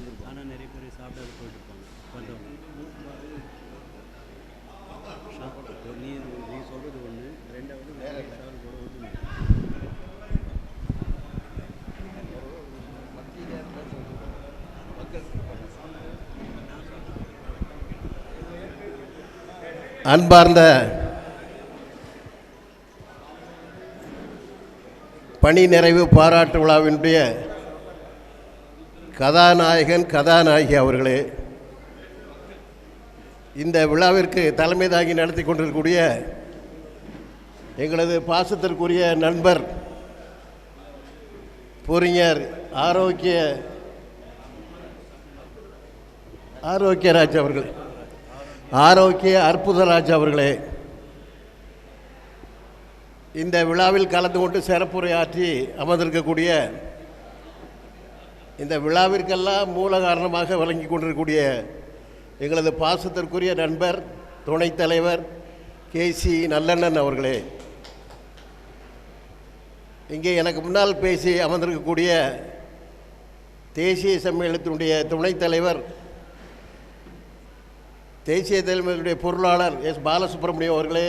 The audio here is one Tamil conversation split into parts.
சாப்பிட்டு போயிட்டு இருப்பாங்க வந்தவங்க நீ நீ சொல்கிறது ஒன்று ரெண்டாவது வேறு கூட அன்பார்ந்த பணி நிறைவு பாராட்டு விழாவினுடைய கதாநாயகன் கதாநாயகி அவர்களே. இந்த விழாவிற்கு தலைமை தாங்கி நடத்தி கொண்டிருக்கக்கூடிய எங்களது பாசத்திற்குரிய நண்பர் பொறிஞர் ஆரோக்கிய ஆரோக்கியராஜ் அவர்கள். ஆரோக்கிய அற்புதராஜ் அவர்களே. இந்த விழாவில் கலந்து கொண்டு சிறப்புரையாற்றி அமர்ந்திருக்கக்கூடிய இந்த விழாவிற்கெல்லாம் மூல காரணமாக வழங்கி கொண்டிருக்கக்கூடிய எங்களது பாசத்திற்குரிய நண்பர் துணைத் தலைவர் கே சி நல்லண்ணன் அவர்களே. இங்கே எனக்கு முன்னால் பேசி அமர்ந்திருக்கக்கூடிய தேசிய சம்மேளனத்தினுடைய துணைத் தலைவர் தேசிய தலைமையினுடைய பொருளாளர் எஸ். பாலசுப்ரமணியம் அவர்களே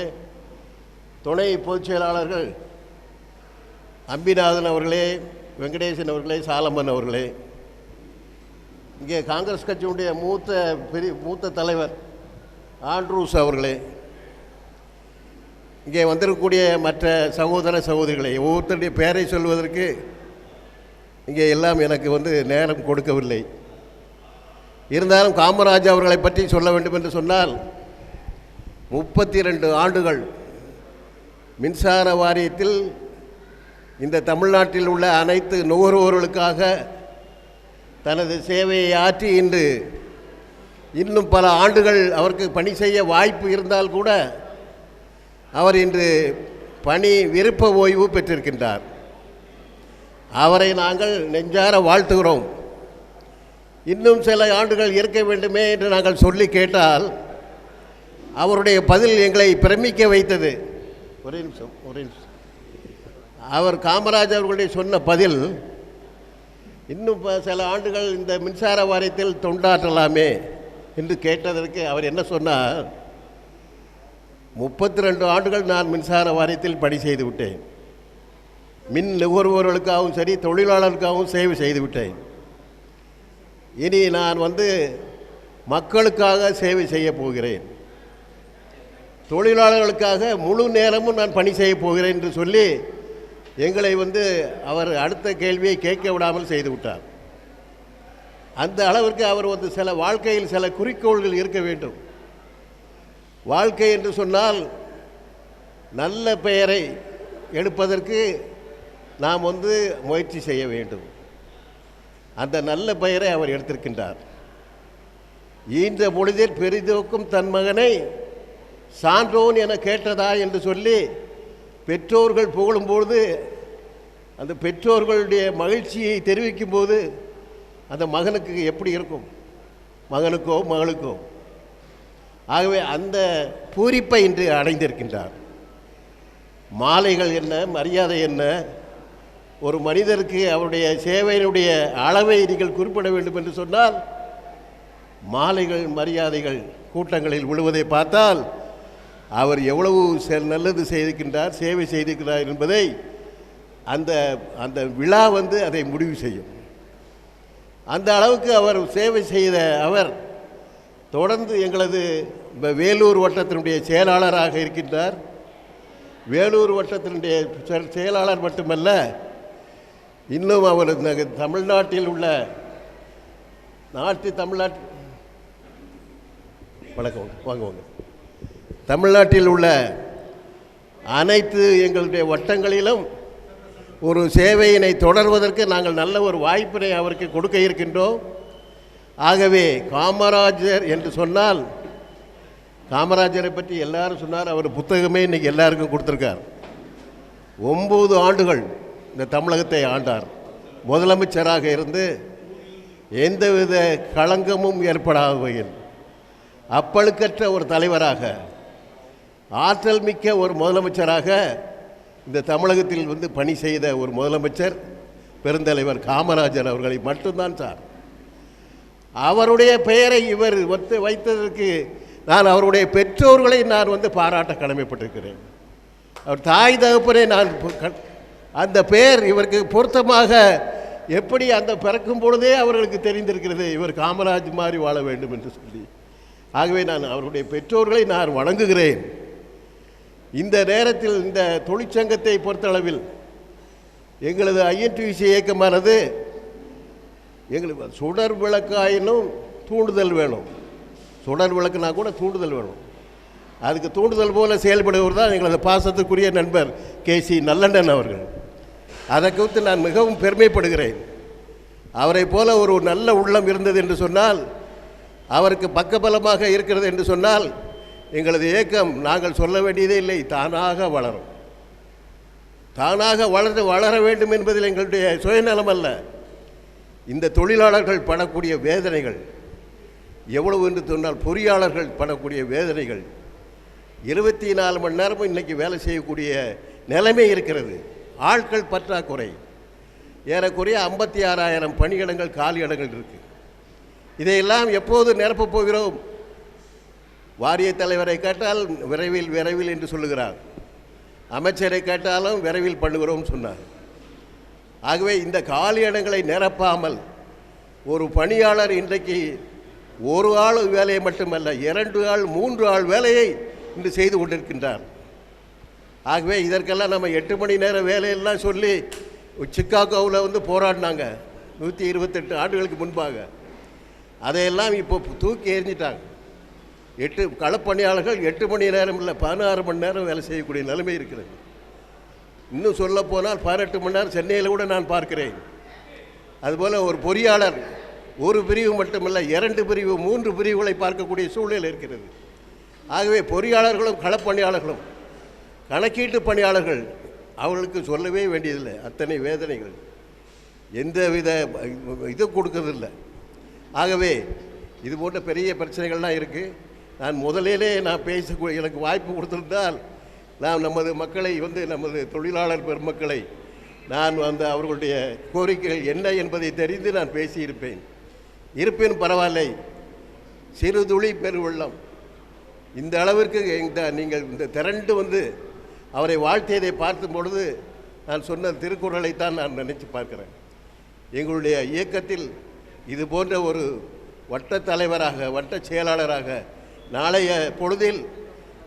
துணை பொதுச் செயலாளர்கள் அம்பிநாதன் அவர்களே வெங்கடேசன் அவர்களே சாலம்மன் அவர்களே. இங்கே காங்கிரஸ் கட்சியுடைய மூத்த பெரிய மூத்த தலைவர் ஆண்ட்ரூஸ் அவர்களே இங்கே வந்திருக்கக்கூடிய மற்ற சகோதர சகோதரிகளை ஒவ்வொருத்தருடைய பெயரை சொல்வதற்கு இங்கே எல்லாம் எனக்கு வந்து நேரம் கொடுக்கவில்லை. இருந்தாலும் காமராஜ் அவர்களை பற்றி சொல்ல வேண்டும் என்று சொன்னால் முப்பத்தி ரெண்டு ஆண்டுகள் மின்சார வாரியத்தில் இந்த தமிழ்நாட்டில் உள்ள அனைத்து நுகர்வோர்களுக்காக தனது சேவையை ஆற்றி இன்று இன்னும் பல ஆண்டுகள் அவருக்கு பணி செய்ய வாய்ப்பு இருந்தால் கூட அவர் இன்று பணி விருப்ப ஓய்வு பெற்றிருக்கின்றார். அவரை நாங்கள் நெஞ்சார வாழ்த்துகிறோம். இன்னும் சில ஆண்டுகள் இருக்க வேண்டுமே என்று நாங்கள் சொல்லி கேட்டால் அவருடைய பதில் எங்களை பிரமிக்க வைத்தது. ஒரே நிமிஷம் ஒரே நிமிஷம். அவர் காமராஜ் அவர்களுடைய சொன்ன பதில் இன்னும் இப்போ சில ஆண்டுகள் இந்த மின்சார வாரியத்தில் தொண்டாற்றலாமே என்று கேட்டதற்கு அவர் என்ன சொன்னார்? முப்பத்தி ரெண்டு ஆண்டுகள் நான் மின்சார வாரியத்தில் பணி செய்து விட்டேன். மின் நுகர்வோர்களுக்காகவும் சரி தொழிலாளர்களுக்காகவும் சேவை செய்து விட்டேன். இனி நான் வந்து மக்களுக்காக சேவை செய்ய போகிறேன். தொழிலாளர்களுக்காக முழு நேரமும் நான் பணி செய்ய போகிறேன் என்று சொல்லி எங்களை வந்து அவர் அடுத்த கேள்வியை கேட்க விடாமல் செய்து விட்டார். அந்த அளவிற்கு அவர் வந்து சில வாழ்க்கையில் சில குறிக்கோள்கள் இருக்க வேண்டும். வாழ்க்கை என்று சொன்னால் நல்ல பெயரை எடுப்பதற்கு நாம் வந்து முயற்சி செய்ய வேண்டும். அந்த நல்ல பெயரை அவர் எடுத்திருக்கின்றார். ஈன்ற பொழுதில் பெரிதோக்கும் தன் மகனை சான்றோன் என கேட்டதா என்று சொல்லி பெற்றோர்கள் புகழும்பொழுது அந்த பெற்றோர்களுடைய மகிழ்ச்சியை தெரிவிக்கும் போது அந்த மகனுக்கு எப்படி இருக்கும்? மகனுக்கோ மகளுக்கோ? ஆகவே அந்த பூரிப்பை இன்று அடைந்திருக்கின்றார். மாலைகள் என்ன மரியாதை என்ன? ஒரு மனிதருக்கு அவருடைய சேவையினுடைய அளவை நீங்கள் குறிப்பிட வேண்டும் என்று சொன்னால் மாலைகள் மரியாதைகள் கூட்டங்களில் விழுவதை பார்த்தால் அவர் எவ்வளவு செ- நல்லது செய்திருக்கின்றார் சேவை செய்திருக்கிறார் என்பதை அந்த அந்த விழா வந்து அதை முடிவு செய்யும். அந்த அளவுக்கு அவர் சேவை செய்த அவர் தொடர்ந்து எங்களது வேலூர் வட்டத்தினுடைய செயலாளராக இருக்கின்றார். வேலூர் வட்டத்தினுடைய செ- செயலாளர் மட்டுமல்ல இன்னும் அவர் தமிழ்நாட்டில் உள்ள நாட்டு தமிழ்நாட்டு வணக்கம் வாங்க வாங்க. தமிழ்நாட்டில் உள்ள அனைத்து எங்களுடைய வட்டங்களிலும் ஒரு சேவையினை தொடர்வதற்கு நாங்கள் நல்ல ஒரு வாய்ப்பினை அவருக்கு கொடுக்க இருக்கின்றோம். ஆகவே காமராஜர் என்று சொன்னால் காமராஜரை பற்றி எல்லாரும் சொன்னார் அவர் புத்தகமே இன்னைக்கு எல்லாருக்கும் கொடுத்துருக்கார். ஒம்பது ஆண்டுகள் இந்த தமிழகத்தை ஆண்டார். முதலமைச்சராக இருந்து எந்தவித களங்கமும் ஏற்படாத வகையில் அப்பழுக்கற்ற ஒரு தலைவராக ஆற்றல் மிக்க ஒரு முதலமைச்சராக இந்த தமிழகத்தில் வந்து பணி செய்த ஒரு முதலமைச்சர் பெருந்தலைவர் காமராஜர் அவர்களை மட்டும்தான் சார். அவருடைய பெயரை இவர் ஒத்து வைத்ததற்கு நான் அவருடைய பெற்றோர்களை நான் வந்து பாராட்ட கடமைப்பட்டிருக்கிறேன். அவர் தாய் தகப்பனை நான் அந்த பெயர் இவருக்கு பொருத்தமாக எப்படி அந்த பிறக்கும் பொழுதே அவர்களுக்கு தெரிந்திருக்கிறது இவர் காமராஜ் மாதிரி வாழ வேண்டும் என்று சொல்லி. ஆகவே நான் அவருடைய பெற்றோர்களை நான் வணங்குகிறேன். இந்த நேரத்தில் இந்த தொழிற்சங்கத்தை பொறுத்தளவில் எங்களது ஐஎன்டிசி இயக்கமானது எங்களுக்கு சுடர் விளக்காயினும் தூண்டுதல் வேணும். சுடர் விளக்குனா கூட தூண்டுதல் வேணும். அதுக்கு தூண்டுதல் போல செயல்படுவர் தான் எங்களது பாசத்துக்குரிய நண்பர் கே சி நல்லண்ணன் அவர்கள். அதை குறித்து நான் மிகவும் பெருமைப்படுகிறேன். அவரை போல ஒரு நல்ல உள்ளம் இருந்தது என்று சொன்னால் அவருக்கு பக்கபலமாக இருக்கிறது என்று சொன்னால் எங்களது இயக்கம் நாங்கள் சொல்ல வேண்டியதே இல்லை தானாக வளரும். தானாக வளர்ந்து வளர வேண்டும் என்பதில் எங்களுடைய சுயநலம் அல்ல. இந்த தொழிலாளர்கள் படக்கூடிய வேதனைகள் எவ்வளவு என்று சொன்னால் பொறியாளர்கள் படக்கூடிய வேதனைகள் இருபத்தி நாலு மணி நேரமும் இன்றைக்கி வேலை செய்யக்கூடிய நிலைமை இருக்கிறது. ஆட்கள் பற்றாக்குறை. ஏறக்குறைய ஐம்பத்தி ஆறாயிரம் பணியிடங்கள் காலி இடங்கள் இருக்குது இதையெல்லாம் எப்போது நிரப்பப் போகிறோம்? வாரிய தலைவரை கேட்டால் விரைவில் விரைவில் என்று சொல்லுகிறார். அமைச்சரை கேட்டாலும் விரைவில் பண்ணுகிறோம் சொன்னார். ஆகவே இந்த காலி இடங்களை நிரப்பாமல் ஒரு பணியாளர் இன்றைக்கு ஒரு ஆள் வேலையை மட்டுமல்ல இரண்டு ஆள் மூன்று ஆள் வேலையை இன்று செய்து கொண்டிருக்கின்றார். ஆகவே இதற்கெல்லாம் நம்ம எட்டு மணி நேரம் வேலையெல்லாம் சொல்லி சிக்காகோவில் வந்து போராடினாங்க. நூற்றி இருபத்தெட்டு ஆண்டுகளுக்கு முன்பாக. அதையெல்லாம் இப்போ தூக்கி எறிஞ்சிட்டாங்க. எட்டு களப்பணியாளர்கள் எட்டு மணி நேரம் இல்லை பதினாறு மணி நேரம் வேலை செய்யக்கூடிய நிலைமை இருக்கிறது. இன்னும் சொல்ல போனால் பதினெட்டு மணி நேரம் சென்னையில் கூட நான் பார்க்கிறேன். அதுபோல் ஒரு பொறியாளர் ஒரு பிரிவு மட்டுமல்ல இரண்டு பிரிவு மூன்று பிரிவுகளை பார்க்கக்கூடிய சூழ்நிலை இருக்கிறது. ஆகவே பொறியாளர்களும் களப்பணியாளர்களும் கணக்கீட்டு பணியாளர்கள் அவர்களுக்கு சொல்லவே வேண்டியதில்லை அத்தனை வேதனைகள். எந்தவித இது கொடுக்கறதில்லை. ஆகவே இது போன்ற பெரிய பிரச்சனைகள்லாம் இருக்குது நான் முதலிலே நான் பேச எனக்கு வாய்ப்பு கொடுத்திருந்தால் நான் நமது மக்களை வந்து நமது தொழிலாளர் பெருமக்களை நான் அந்த அவர்களுடைய கோரிக்கைகள் என்ன என்பதை தெரிந்து நான் பேசியிருப்பேன். இருப்பினும் பரவாயில்லை. சிறுதுளி பெருவெள்ளம். இந்த அளவிற்கு இந்த நீங்கள் இந்த திரண்டு வந்து அவரை வாழ்த்தியதை பார்க்கும் பொழுது நான் சொன்ன திருக்குறளைத்தான் நான் நினச்சி பார்க்குறேன். எங்களுடைய இயக்கத்தில் இது போன்ற ஒரு வட்ட தலைவராக வட்ட செயலாளராக நாளைய பொழுதில்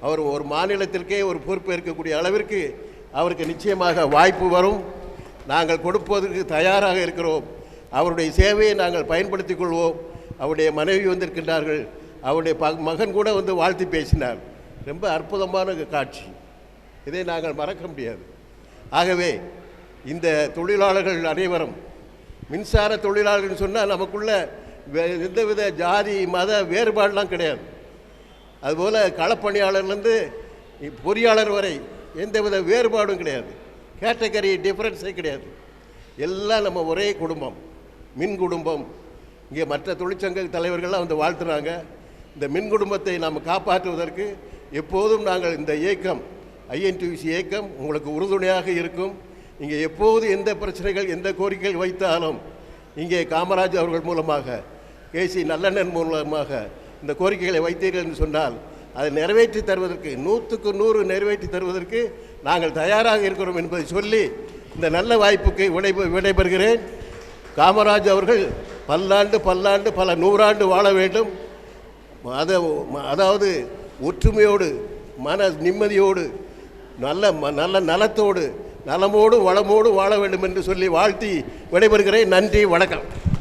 அவர் ஒரு மாநிலத்திற்கே ஒரு பொறுப்பு இருக்கக்கூடிய அளவிற்கு அவருக்கு நிச்சயமாக வாய்ப்பு வரும். நாங்கள் கொடுப்பதற்கு தயாராக இருக்கிறோம். அவருடைய சேவையை நாங்கள் பயன்படுத்திக் கொள்வோம். அவருடைய மனைவி வந்திருக்கின்றார்கள். அவருடைய மகன் கூட வந்து வாழ்த்து பேசினார். ரொம்ப அற்புதமான காட்சி. இதை நாங்கள் மறக்க முடியாது. ஆகவே இந்த தொழிலாளர்கள் அனைவரும் மின்சார தொழிலாளர்கள் சொன்னால் நமக்குள்ள எந்தவித ஜாதி மத வேறுபாடெலாம் கிடையாது. அதுபோல் களப்பணியாளர்லேருந்து பொறியாளர் வரை எந்தவித வேறுபாடும் கிடையாது. கேட்டகரி டிஃப்ரென்ஸே கிடையாது. எல்லாம் நம்ம ஒரே குடும்பம். மின் குடும்பம். இங்கே மற்ற தொழிற்சங்க தலைவர்கள்லாம் வந்து வாழ்த்துறாங்க. இந்த மின் குடும்பத்தை நாம் காப்பாற்றுவதற்கு எப்போதும் நாங்கள் இந்த இயக்கம் ஐஎன்டிவிசி இயக்கம் உங்களுக்கு உறுதுணையாக இருக்கும். இங்கே எப்போது எந்த பிரச்சனைகள் எந்த கோரிக்கைகள் வைத்தாலும் இங்கே காமராஜ் அவர்கள் மூலமாக கேசி நல்லண்ணன் மூலமாக இந்த கோரிக்கைகளை வைத்தீர்கள் என்று சொன்னால் அதை நிறைவேற்றி தருவதற்கு நூற்றுக்கு நூறு நிறைவேற்றி தருவதற்கு நாங்கள் தயாராக இருக்கிறோம் என்பதை சொல்லி இந்த நல்ல வாய்ப்புக்கு விடை விடைபெறுகிறேன். காமராஜ் அவர்கள் பல்லாண்டு பல்லாண்டு பல நூறாண்டு வாழ வேண்டும். அத அதாவது ஒற்றுமையோடு மன நிம்மதியோடு நல்ல ம- நல்ல நலத்தோடு நலமோடு வளமோடு வாழ வேண்டும் என்று சொல்லி வாழ்த்தி விடைபெறுகிறேன். நன்றி வணக்கம்.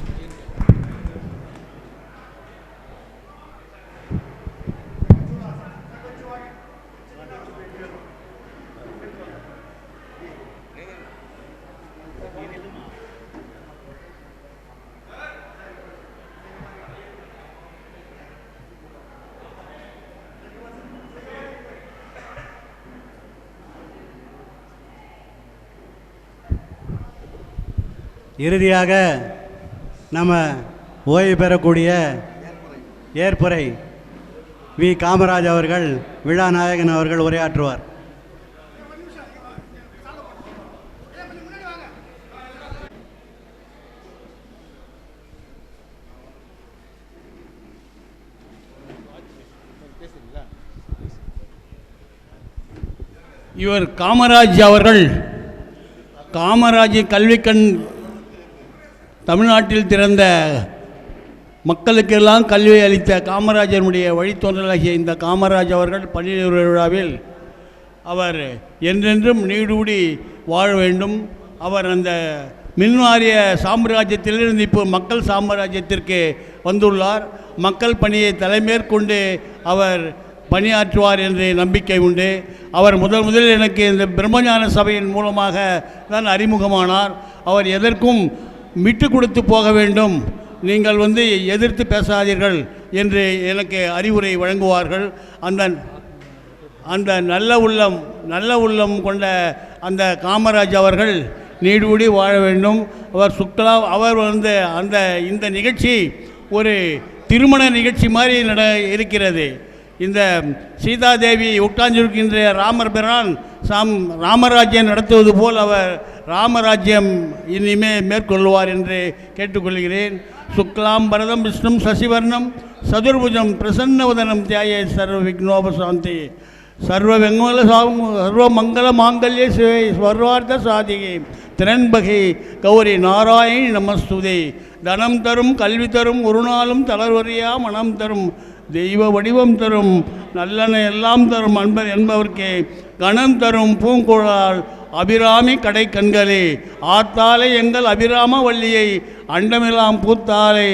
இறுதியாக நம்ம ஓய்வு பெறக்கூடிய ஏற்புரை வி. காமராஜ் அவர்கள் விழா நாயகன் அவர்கள் உரையாற்றுவார். இவர் காமராஜ் அவர்கள் காமராஜ் கல்விக்கண் தமிழ்நாட்டில் திறந்த மக்களுக்கெல்லாம் கல்வி அளித்த காமராஜருடைய வழித்தோன்றலாகிய இந்த காமராஜ் அவர்கள் பள்ளியூர் விழாவில் அவர் என்றென்றும் நீடூடி வாழ வேண்டும். அவர் அந்த மின்வாரிய சாம்ராஜ்யத்திலிருந்து இப்போ மக்கள் சாம்ராஜ்யத்திற்கு வந்துள்ளார். மக்கள் பணியை தலைமேற்கொண்டு அவர் பணியாற்றுவார் என்று நம்பிக்கை உண்டு. அவர் முதல் முதலில் எனக்கு இந்த பிரம்மஞான சபையின் மூலமாக தான் அறிமுகமானார். அவர் எதற்கும் விட்டு கொடுத்து போக வேண்டும். நீங்கள் வந்து எதிர்த்து பேசாதீர்கள் என்று எனக்கு அறிவுரை வழங்குவார்கள். அந்த அந்த நல்ல உள்ளம் நல்ல உள்ளம் கொண்ட அந்த காமராஜ் அவர்கள் நீடுபடி வாழ வேண்டும். அவர் சுக்லா அவர் வந்து அந்த இந்த நிகழ்ச்சி ஒரு திருமண நிகழ்ச்சி மாதிரி நட இருக்கிறது. இந்த சீதாதேவி உட்கார்ந்திருக்கின்ற ராமர் பிரான் சாம் ராமராஜ்யம் நடத்துவது போல் அவர் ராமராஜ்யம் இனிமே மேற்கொள்வார் என்று கேட்டுக்கொள்கிறேன். சுக்லாம் பரதம் விஷ்ணும் சசிவர்ணம் சதுர்புஜம் பிரசன்னவதனம் தியாய சர்வ விக்னோபசாந்தி சர்வ வெங்கல சர்வ மங்கள மாங்கல்ய சிவை ஸ்வர்வார்த்த சாதிகை. திறன்பகை கௌரி நாராயணி நமஸ்துதே. தனம் தரும் கல்வி தரும் ஒரு நாளும் தளர்வறியா மனம் தரும். தெய்வ வடிவம் தரும் நல்லன எல்லாம் தரும் அன்பர் என்பவர்க்கே. கணம் தரும் பூங்குழால் அபிராமி கடை கண்களே ஆத்தாலே எங்கள் அபிராம வள்ளியை அண்டமெல்லாம் பூத்தாலே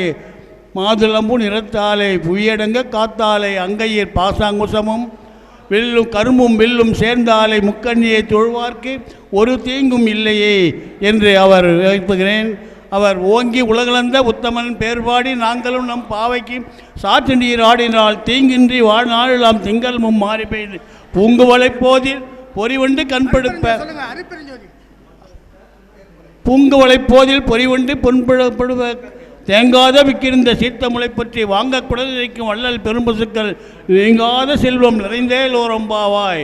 மாதுளம்பு நிறத்தாலே புயடங்க காத்தாலே அங்கையர் பாசாங்குசமும் வில்லும் கரும்பும் வில்லும் சேர்ந்தாலே முக்கண்ணியை தொழுவார்க்கு ஒரு தீங்கும் இல்லையே என்று அவர் வைப்புகிறேன் அவர் ஓங்கி உலகளந்த உத்தமன் பேர்பாடி நாங்களும் நம் பாவைக்கு சாற்று நீர் ஆடினால் தீங்கின்றி வாழ்நாளெல்லாம் திங்கள்மும் மாறி பெய்து பூங்குவலை போதில் பொறிவண்டு கண்படுப்ப. பூங்குவலை போதில் பொறிவண்டு பொன்படுவ தேங்காத விக்கிருந்த சீத்தமுளை பற்றி வாங்க குடல் இருக்கும் வள்ளல் பெரும்பசுக்கள் நீங்காத செல்வம் நிறைந்தே லோரம்பாவாய்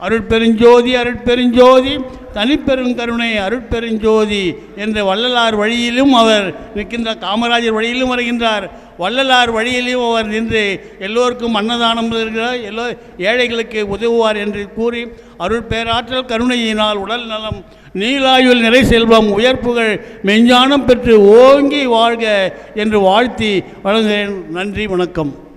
அருட்பெருஞ்சோதி அருட்பெருஞ்சோதி தனிப்பெருங்கருணை அருட்பெருஞ்சோதி என்ற வள்ளலார் வழியிலும் அவர் நிற்கின்ற காமராஜர் வழியிலும் வருகின்றார். வள்ளலார் வழியிலும் அவர் நின்று எல்லோருக்கும் அன்னதானம் இருக்கிறார் எல்லோ ஏழைகளுக்கு உதவுவார் என்று கூறி அருட்பேராற்றல் கருணையினால் உடல் நலம் நீலாயுள் நிறை செல்வம் உயர்ப்புகள் மெஞ்ஞானம் பெற்று ஓங்கி வாழ்க என்று வாழ்த்தி வழங்குகிறேன். நன்றி வணக்கம்.